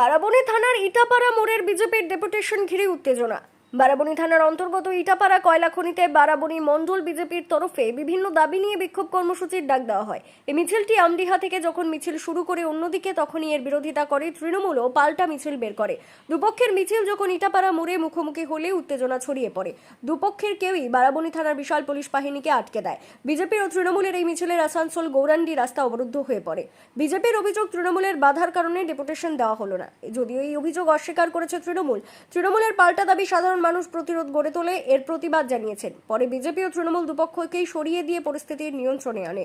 বারাবণী থানার ইটাপাড়া মোড়ের বিজেপির ডেপুটেশন ঘিরে উত্তেজনা। বারাবণী থানার অন্তর্গত ইটাপাড়া কয়লা খনিতে বারাবণী মণ্ডল বিজেপির তরফে বিভিন্ন দাবি নিয়ে বিক্ষোভ কর্মসূচির ডাক দেওয়া হয়। এই মিছিলটি আমডিহা থেকে যখন মিছিল শুরু করে অন্যদিকে, তখনই এর বিরোধিতা করে তৃণমূলও পাল্টা মিছিল বের করে। দুপক্ষের মিছিল যখন ইটাপাড়া মোড়ে মুখোমুখি হলে উত্তেজনা ছড়িয়ে পড়ে। দুপক্ষের কেউই বারাবণী থানার বিশাল পুলিশ বাহিনীকে আটকে দেয়। বিজেপির ও তৃণমূলের এই মিছিলের আসানসোল গৌরান্ডি রাস্তা অবরুদ্ধ হয়ে পড়ে। বিজেপির অভিযোগ, তৃণমূলের বাধার কারণে ডেপুটেশন দেওয়া হলো না। যদিও এই অভিযোগ অস্বীকার করেছে তৃণমূল, তৃণমূলের পাল্টা দাবি সাধারণ মানুষ প্রতিরোধ গড়ে তোলে এর প্রতিবাদ জানিয়েছেন। পরে বিজেপি ও তৃণমূল দুপক্ষকেই সরিয়ে দিয়ে পরিস্থিতির নিয়ন্ত্রণে আনে।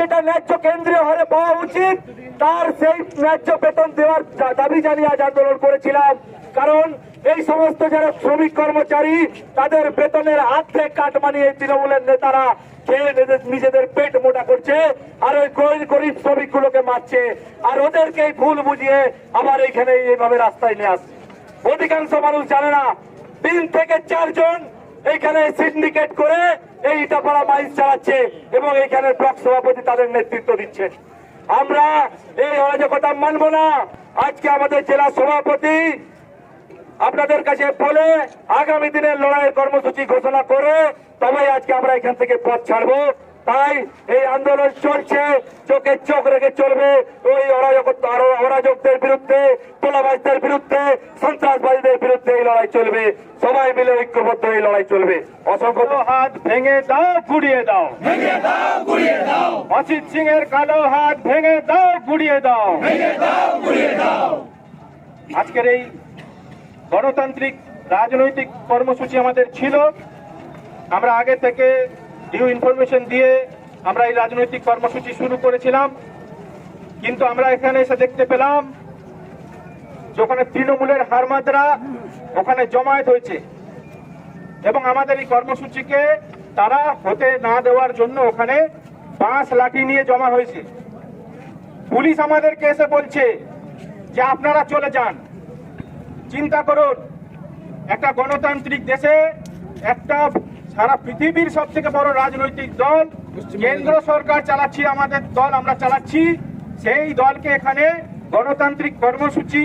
যেটা ন্যায্য কেন্দ্রীয় হারে পাওয়া উচিত, তার সেই ন্যায্য বেতন দেওয়ার দাবি জানিয়ে আজ আন্দোলন করেছিলাম। কারণ এই সমস্ত যারা শ্রমিক কর্মচারী, তাদের বেতনের অর্ধেক কাট মানিয়ে তৃণমূলের নেতারা খেয়ে নিজেদের- পেট মোটা করছে, আর ওই গরিব গরিব শ্রমিকগুলোকে মারছে। আর ওদেরকে ভুল বুঝিয়ে আবার এইখানে এইভাবে রাস্তায় নিয়ে আসছে। অধিকাংশ মানুষ জানে না, তিন থেকে চারজন এইখানে সিন্ডিকেট করে এই ইটাপাড়া মাইন্স চালাচ্ছে এবং এইখানে ব্লক সভাপতি তাদের নেতৃত্ব দিচ্ছেন। আমরা এই অরাজকতা মানব না। আজকে আমাদের জেলা সভাপতি আপনাদের কাছে বলে আগামী দিনের লড়াইয়ের কর্মসূচি ঘোষণা করে তবে আজকে আমরা এখান থেকে পথ ছাড়বো। তাই এই আন্দোলন চলছে চোখে চোখ রেখে চলবে। ওই অরাজকতা আরো- অরাজকদের বিরুদ্ধে তোলাবাজদের বিরুদ্ধে সন্ত্রাসবাদীদের বিরুদ্ধে এই লড়াই চলবে। সবাই মিলে ঐক্যবদ্ধ এই লড়াই চলবে। অসংখ্য হাত ভেঙে দাও গুড়িয়ে দাও। ভেঙে দাও গুড়িয়ে দাও। অসিত সিং এর কালো হাত ভেঙে দাও গুড়িয়ে দাও। ভেঙে দাও গুড়িয়ে দাও। আজকের এই গণতান্ত্রিক রাজনৈতিক কর্মসূচি আমাদের ছিল। আমরা আগে থেকে ডিউ ইনফরমেশন দিয়ে আমরা এই রাজনৈতিক কর্মসূচি শুরু করেছিলাম। কিন্তু আমরা এখানে এসে দেখতে পেলাম যে ওখানে তৃণমূলের হারমাদরা ওখানে জমায়েত হয়েছে। এবং আমাদের এই কর্মসূচিকে তারা হতে না দেওয়ার জন্য ওখানে বাঁশ লাঠি নিয়ে জমা হয়েছে। পুলিশ আমাদেরকে এসে বলছে যে আপনারা চলে যান। চিন্তা করুন, একটা গণতান্ত্রিক দেশে একটা সারা পৃথিবীর সব থেকে বড় রাজনৈতিক দল কেন্দ্র সরকার চালাচ্ছি আমাদের দল আমরা চালাচ্ছি সেই দলকে এখানে গণতান্ত্রিক কর্মসূচি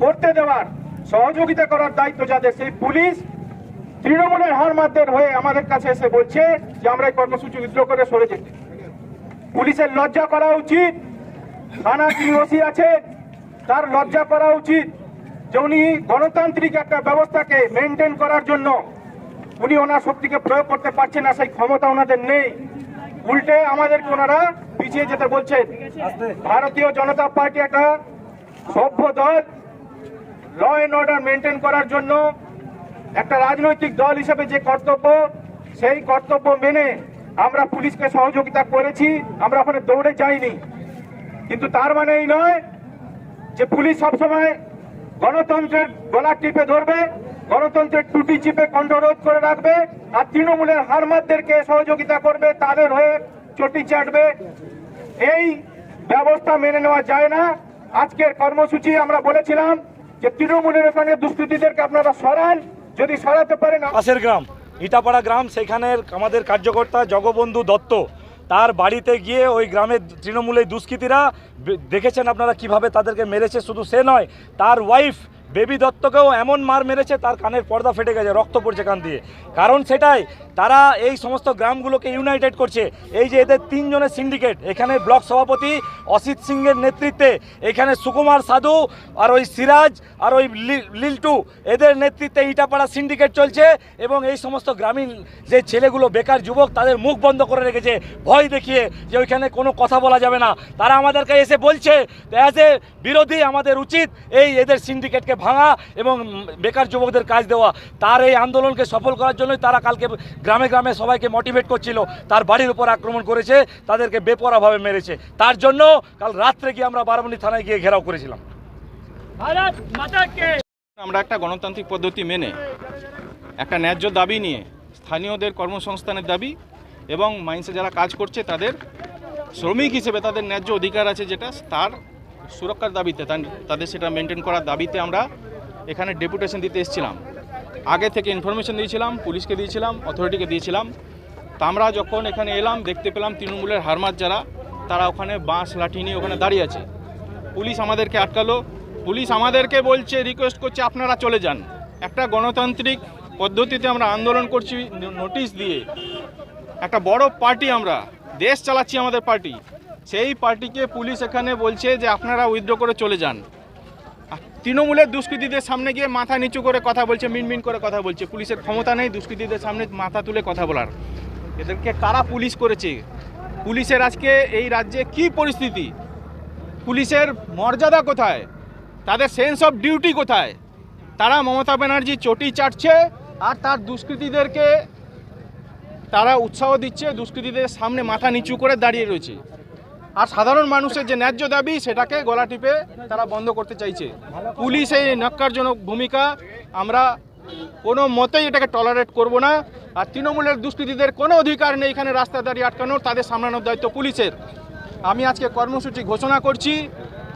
করতে দেওয়ার সহযোগিতা করার দায়িত্ব যাদের সেই পুলিশ তৃণমূলের হারমাদের হয়ে আমাদের কাছে এসে বলছে যে আমরা এই কর্মসূচি উদ্যোগ করে সরে যেতে। পুলিশের লজ্জা করা উচিত থানা ওসি আছেন তার লজ্জা করা উচিত যে উনি গণতান্ত্রিক একটা ব্যবস্থাকে মেনটেন করার জন্য উনি ওনার শক্তিকে প্রয়োগ করতে পারছেন না, সেই ক্ষমতা ওনাদের নেই। উল্টে আমাদেরকে ওনারা পিছিয়ে যেতে বলছেন। ভারতীয় জনতা পার্টি একটা সভ্য দল ল অ্যান্ড অর্ডার মেনটেন করার জন্য একটা রাজনৈতিক দল হিসেবে যে কর্তব্য, সেই কর্তব্য মেনে আমরা পুলিশকে সহযোগিতা করেছি, আমরা ওখানে দৌড়ে যাইনি। কিন্তু তার মানে এই নয় যে পুলিশ সবসময় গণতন্ত্রের গলা টিপে ধরবে গণতন্ত্রের টুটি চিপে কণ্ঠরোধ করে রাখবে আর তৃণমূলের হারমাদদেরকে সহযোগিতা করবে, তাদের হয়ে চটি চাটবে। এই ব্যবস্থা মেনে নেওয়া যায় না। আজকের কর্মসূচি আমরা বলেছিলাম যে তৃণমূলের ওখানে দুষ্কৃতীদেরকে আপনারা সরান, যদি সরাতে পারেন পাশের গ্রাম, ইটাপাড়া গ্রাম সেখানের আমাদের কার্যকর্তা জগবন্ধু দত্ত, তার বাড়িতে গিয়ে ওই গ্রামের তৃণমূলের দুষ্কৃতীরা দেখেছেন আপনারা কীভাবে তাদেরকে মেরেছে? শুধু সে নয়, তার ওয়াইফ বেবি দত্তকেও এমন মার মেরেছে, তার কানের পর্দা ফেটে গেছে, রক্ত পড়ছে কান দিয়ে। কারণ সেটাই, তারা এই সমস্ত গ্রামগুলোকে ইউনাইটেড করছে। এই যে এদের তিনজনের সিন্ডিকেট এখানে ব্লক সভাপতি অসিত সিংয়ের নেতৃত্বে, এখানে সুকুমার সাধু আর ওই সিরাজ আর ওই লিল্টু, এদের নেতৃত্বে ইটাপাড়া সিন্ডিকেট চলছে এবং এই সমস্ত গ্রামীণ যে ছেলেগুলো, বেকার যুবক, তাদের মুখ বন্ধ করে রেখেছে। ভয় দেখিয়ে যে ওইখানে কোনো কথা বলা যাবে না। তারা আমাদেরকে এসে বলছে অ্যাজ এ বিরোধী আমাদের উচিত এই এদের সিন্ডিকেটকে ভাঙা এবং বেকার যুবকদের কাজ দেওয়া তার এই আন্দোলনকে সফল করার জন্যই তারা কালকে গ্রামে গ্রামে সবাইকে মোটিভেট করছিল। তার বাড়ির উপর আক্রমণ করেছে তাদেরকে বেপরাভাবে মেরেছে। তার জন্য কাল রাত্রে গিয়ে আমরা বারাবণী থানায় গিয়ে ঘেরাও করেছিলাম। আমরা একটা গণতান্ত্রিক পদ্ধতি মেনে একটা ন্যায্য দাবি নিয়ে স্থানীয়দের কর্মসংস্থানের দাবি এবং মাইন্সে যারা কাজ করছে তাদের শ্রমিক হিসেবে তাদের ন্যায্য অধিকার আছে যেটা তার সুরক্ষার দাবিতে তাদের সেটা মেনটেন করার দাবিতে আমরা এখানে ডেপুটেশন দিতে এসেছিলাম। আগে থেকে ইনফরমেশন দিয়েছিলাম, পুলিশকে দিয়েছিলাম অথরিটিকে দিয়েছিলাম। তা আমরা যখন এখানে এলাম, দেখতে পেলাম তৃণমূলের হারমাত যারা, তারা ওখানে বাঁশ, লাঠি নিয়ে ওখানে দাঁড়িয়ে আছে। পুলিশ আমাদেরকে আটকালো। পুলিশ আমাদেরকে বলছে রিকোয়েস্ট করছে, আপনারা চলে যান। একটা গণতান্ত্রিক পদ্ধতিতে আমরা আন্দোলন করছি, নোটিশ দিয়ে। একটা বড় পার্টি আমরা, দেশ চালাচ্ছি আমাদের পার্টি সেই পার্টিকে পুলিশ এখানে বলছে যে আপনারা উইথড্র করে চলে যান। তৃণমূলের দুষ্কৃতীদের সামনে গিয়ে মাথা নিচু করে কথা বলছে মিনমিন করে কথা বলছে। পুলিশের ক্ষমতা নেই দুষ্কৃতীদের সামনে মাথা তুলে কথা বলার। এদেরকে কারা পুলিশ করেছে? পুলিশের আজকে এই রাজ্যে কি পরিস্থিতি? পুলিশের মর্যাদা কোথায়? তাদের সেন্স অফ ডিউটি কোথায়? তারা মমতা ব্যানার্জি চটি চাটছে আর তার দুষ্কৃতীদেরকে তারা উৎসাহ দিচ্ছে, দুষ্কৃতীদের সামনে মাথা নিচু করে দাঁড়িয়ে রয়েছে। আর সাধারণ মানুষের যে ন্যায্য দাবি, সেটাকে গলা টিপে তারা বন্ধ করতে চাইছে। পুলিশ এই নক্কারজনক ভূমিকা আমরা কোনো মতেই এটাকে টলারেট করব না। আর তৃণমূলের দুষ্কৃতীদের কোনো অধিকার নেই এখানে রাস্তা দাঁড়িয়ে আটকানোর, তাদের সামলানোর দায়িত্ব পুলিশের। আমি আজকে কর্মসূচি ঘোষণা করছি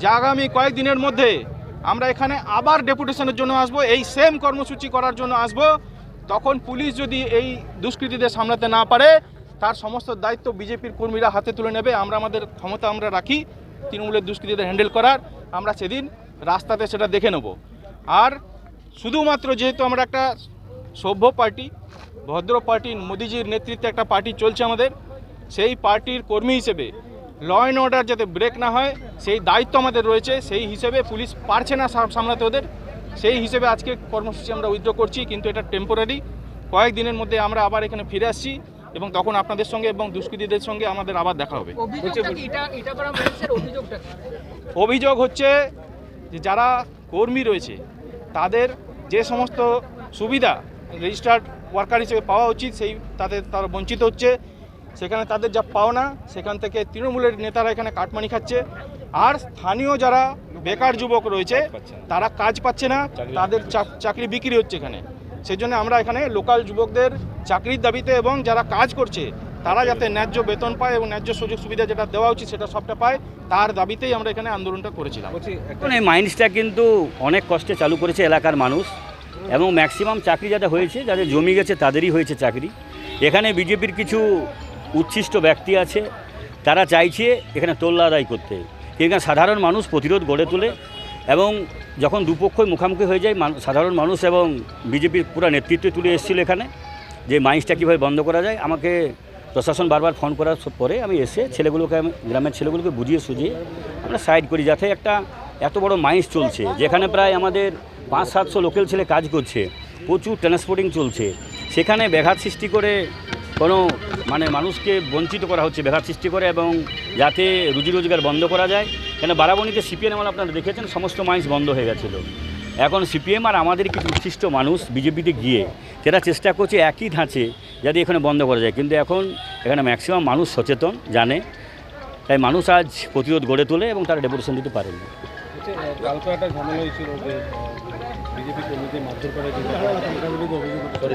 যে আগামী কয়েকদিনের মধ্যে আমরা এখানে আবার ডেপুটেশনের জন্য আসব, এই সেম কর্মসূচি করার জন্য আসব। তখন পুলিশ যদি এই দুষ্কৃতীদের সামলাতে না পারে তার সমস্ত দায়িত্ব বিজেপির কর্মীরা হাতে তুলে নেবে। আমরা আমাদের ক্ষমতা আমরা রাখি, তৃণমূলের দুষ্কৃতীদের হ্যান্ডেল করার। আমরা সেদিন রাস্তাতে সেটা দেখে নেব। আর শুধুমাত্র যেহেতু আমরা একটা সভ্য পার্টি, ভদ্র পার্টি, মোদিজির নেতৃত্বে একটা পার্টি চলছে আমাদের, সেই পার্টির কর্মী হিসেবে ল অ্যান্ড অর্ডার যাতে ব্রেক না হয়, সেই দায়িত্ব আমাদের রয়েছে, সেই হিসেবে পুলিশ পারছে না সামলাতে ওদের। সেই হিসেবে আজকে কর্মসূচি আমরা উইথড্র করছি, কিন্তু এটা টেম্পোরারি কয়েকদিনের মধ্যে আমরা আবার এখানে ফিরে আসছি। এবং তখন আপনাদের সঙ্গে এবং দুষ্কৃতীদের সঙ্গে আমাদের আবার দেখা হবে? অভিযোগ হচ্ছে যে যারা কর্মী রয়েছে তাদের যে সমস্ত সুবিধা রেজিস্টার্ড ওয়ার্কার হিসেবে পাওয়া উচিত সেই তাদের তারা বঞ্চিত হচ্ছে। সেখানে তাদের যা পাওনা সেখান থেকে তৃণমূলের নেতারা এখানে কাটমানি খাচ্ছে। আর স্থানীয় যারা বেকার যুবক রয়েছে তারা কাজ পাচ্ছে না তাদের চাক- চাকরি বিক্রি হচ্ছে এখানে। সেই জন্য আমরা এখানে লোকাল যুবকদের চাকরির দাবিতে এবং যারা কাজ করছে তারা যাতে ন্যায্য বেতন পায় এবং ন্যায্য সুযোগ সুবিধা যেটা দেওয়া উচিত সেটা সবটা পায় তার দাবিতেই আমরা এখানে আন্দোলনটা করেছিলাম। এখন এই মাইন্সটা কিন্তু অনেক কষ্টে চালু করেছে এলাকার মানুষ এবং ম্যাক্সিমাম চাকরি যাদের হয়েছে যাদের জমি গেছে তাদেরই হয়েছে চাকরি। এখানে বিজেপির কিছু উচ্ছিষ্ট ব্যক্তি আছে তারা চাইছে এখানে তোল্লা আদায় করতে। এখানে সাধারণ মানুষ প্রতিরোধ গড়ে তোলে এবং যখন দুপক্ষই মুখোমুখি হয়ে যায় সাধারণ মানুষ এবং বিজেপির পুরো নেতৃত্ব তুলে এসেছিল এখানে, যে মাইন্সটা কীভাবে বন্ধ করা যায়, আমাকে প্রশাসন বারবার ফোন করার পরে আমি এসে ছেলেগুলোকে আমি, গ্রামের ছেলেগুলোকে বুঝিয়ে সুঝিয়ে আমরা সাইড করি, যাতে একটা এত বড় মাইন্স চলছে, যেখানে প্রায় আমাদের পাঁচ, সাতশো লোকাল ছেলে কাজ করছে, প্রচুর ট্রান্সপোর্টিং চলছে। সেখানে ব্যাঘাত সৃষ্টি করে কোনো মানে মানুষকে বঞ্চিত করা হচ্ছে, ব্যাঘাত সৃষ্টি করে এবং যাতে রুজি রোজগার বন্ধ করা যায়। কেন বারাবণীতে সিপিএম আমল আপনারা দেখেছেন সমস্ত মাইন্স বন্ধ হয়ে গেছিল। এখন সিপিএম আর আমাদের কিছু উচ্ছিষ্ট মানুষ বিজেপিতে গিয়ে সেটা চেষ্টা করছে একই ধাঁচে যাতে এখানে বন্ধ করা যায়। কিন্তু এখন এখানে ম্যাক্সিমাম মানুষ সচেতন জানে। তাই মানুষ আজ প্রতিরোধ গড়ে তোলে এবং তারা ডেপুটেশন দিতে পারেন কালকে একটা ঝামেলা হয়েছিল যে বিজেপি কর্মীদের মারধর করে কিন্তু তার বিরুদ্ধে অভিযোগ করে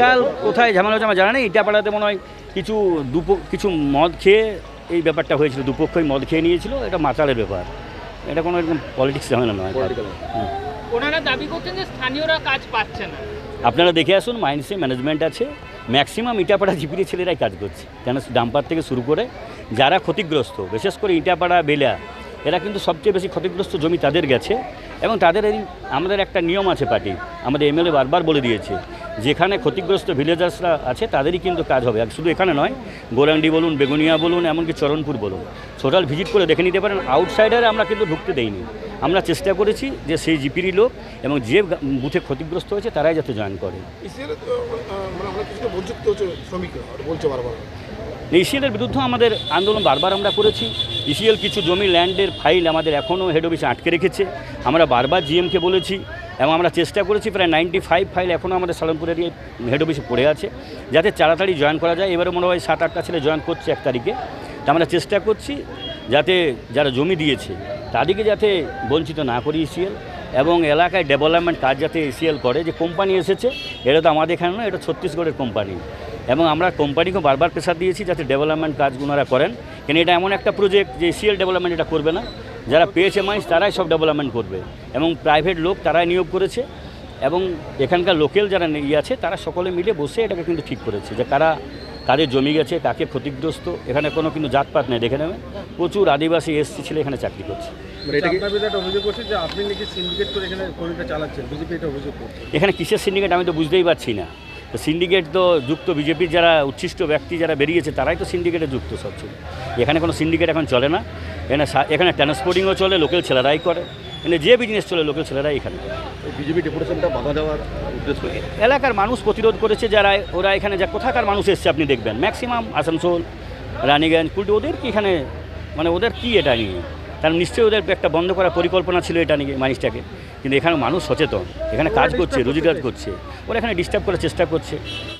কাল কোথায় ঝামেলা হচ্ছে আমার জানা নেই। ইটাপাড়াতে মনে হয় কিছু দুপো কিছু মদ খেয়ে এই ব্যাপারটা হয়েছিল দুপক্ষই মদ খেয়ে নিয়েছিল এটা মাতালের ব্যাপার। এটা কোনো এরকম পলিটিক্স ঝামেলা নয় ওনারা দাবি করছেন যে স্থানীয়রা কাজ পাচ্ছে না। আপনারা দেখে আসুন মাইন্সে ম্যানেজমেন্ট আছে। ম্যাক্সিমাম ইটাপাড়া জিপির ছেলেরাই কাজ করছে। কেন ডাম্পার থেকে শুরু করে যারা ক্ষতিগ্রস্ত বিশেষ করে ইটাপাড়া বেলা এরা কিন্তু সবচেয়ে বেশি ক্ষতিগ্রস্ত জমি তাদের গেছে এবং তাদের এই আমাদের একটা নিয়ম আছে পার্টি আমাদের এমএলএ বারবার বলে দিয়েছে যেখানে ক্ষতিগ্রস্ত ভিলেজার্সরা আছে তাদেরই কিন্তু কাজ হবে। আর শুধু এখানে নয় গোরান্ডি বলুন বেগুনিয়া বলুন এমনকি চরণপুর বলুন। টোটাল ভিজিট করে দেখে নিতে পারেন আউটসাইডারে আমরা কিন্তু ঢুকতে দেইনি। আমরা চেষ্টা করেছি যে সেই জিপিরই লোক এবং যে বুথে ক্ষতিগ্রস্ত হয়েছে তারাই যাতে জয়েন করে। মানে ইসিএলের বিরুদ্ধে আমাদের আন্দোলন বারবার আমরা করেছি। ইসিএল কিছু জমি ল্যান্ডের ফাইল আমাদের এখনও হেড অফিসে আটকে রেখেছে। আমরা বারবার জিএমকে বলেছি এবং আমরা চেষ্টা করেছি, প্রায় নাইনটি ফাইভ ফাইল এখনও আমাদের সালনপুরের হেড অফিসে পড়ে আছে। যাতে তাড়াতাড়ি জয়েন করা যায়। এবারে মনে হয় সাত, আটটা ছেলে জয়েন করছে এক তারিখে। তা আমরা চেষ্টা করছি যাতে যারা জমি দিয়েছে, তাদেরকে যাতে বঞ্চিত না করি ইসিএল এবং এলাকায় ডেভেলপমেন্ট কাজ যাতে এসিএল করে। যে কোম্পানি এসেছে, এটা তো আমাদের এখানে নয়, এটা ছত্তিশগড়ের কোম্পানি এবং আমরা কোম্পানিকেও বারবার প্রেশার দিয়েছি যাতে ডেভেলপমেন্ট কাজগুলো ওনারা করেন। কেন এটা এমন একটা প্রজেক্ট যে সিএল ডেভেলপমেন্ট এটা করবে না। যারা পেয়েছে মাইন্স তারাই সব ডেভেলপমেন্ট করবে। এবং প্রাইভেট লোক তারাই নিয়োগ করেছে। এবং এখানকার লোকেল যারা ইয়ে আছে তারা সকলে মিলে বসে এটাকে কিন্তু ঠিক করেছে যে কারা কাদের জমি গেছে কাকে ক্ষতিগ্রস্ত। এখানে কোনো কিন্তু জাতপাত নেই দেখে নেবে। প্রচুর আদিবাসী এসসি ছেলে এখানে চাকরি করছে। করছে এখানে কিসের সিন্ডিকেট আমি তো বুঝতেই পারছি না। তো সিন্ডিকেট তো যুক্ত বিজেপির যারা উচ্ছিষ্ট ব্যক্তি যারা বেরিয়েছে তারাই তো সিন্ডিকেটে যুক্ত সব ছিল। এখানে কোনো সিন্ডিকেট এখন চলে না। এখানে এখানে ট্রান্সপোর্টিংও চলে লোকাল ছেলেরাই করে। এখানে যে বিজনেস চলে লোকাল ছেলেরাই এখানে বিজেপি ডেপুটেশনটা বাধা দেওয়ার উদ্দেশ্য এলাকার মানুষ প্রতিরোধ করেছে যারা ওরা এখানে যা কোথাকার মানুষ এসছে আপনি দেখবেন। ম্যাক্সিমাম আসানসোল রানীগঞ্জ কুলটি ওদের কি এখানে মানে ওদের কি এটা নিয়ে? তার নিশ্চয়ই ওদের একটা বন্ধ করার পরিকল্পনা ছিল এটা নিয়ে মানুষটাকে। কিন্তু এখানে মানুষ সচেতন। এখানে কাজ করছে রোজগার কাজ করছে। ওরা এখানে ডিস্টার্ব করার চেষ্টা করছে।